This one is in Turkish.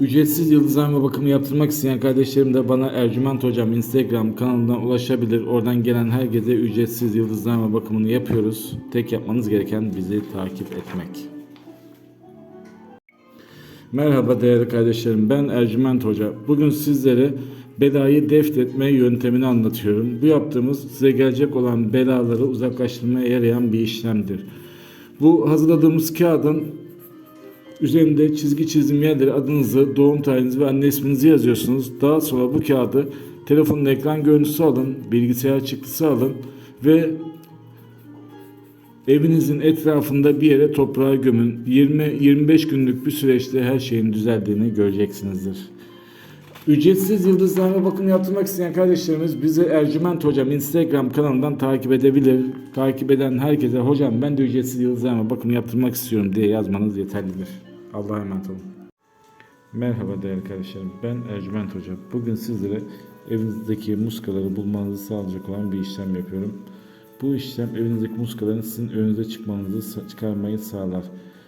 Ücretsiz yıldızlama bakımı yaptırmak isteyen kardeşlerim de bana Ercüment Hocam Instagram kanalından ulaşabilir. Oradan gelen herkese ücretsiz yıldızlama bakımını yapıyoruz. Tek yapmanız gereken bizi takip etmek. Merhaba değerli kardeşlerim ben Ercüment Hoca. Bugün sizlere belayı deft etme yöntemini anlatıyorum. Bu yaptığımız size gelecek olan belaları uzaklaştırmaya yarayan bir işlemdir. Bu hazırladığımız kağıdın Üzerinde çizgi çizim yerlere adınızı, doğum tarihinizi ve anne isminizi yazıyorsunuz. Daha sonra bu kağıdı telefonun ekran görüntüsü alın, bilgisayar çıktısı alın ve evinizin etrafında bir yere toprağa gömün. 20-25 günlük bir süreçte her şeyin düzeldiğini göreceksinizdir. Ücretsiz yıldızlarına bakım yaptırmak isteyen kardeşlerimiz bizi Ercüment Hocam Instagram kanalından takip edebilir. Takip eden herkese hocam ben de ücretsiz yıldızlarına bakım yaptırmak istiyorum diye yazmanız yeterlidir. Allah'a emanet olun. Merhaba değerli kardeşlerim. Ben Ercüment Hoca. Bugün sizlere evinizdeki muskaları bulmanızı sağlayacak olan bir işlem yapıyorum. Bu işlem evinizdeki muskaların sizin önünüze çıkmanızı çıkarmayı sağlar.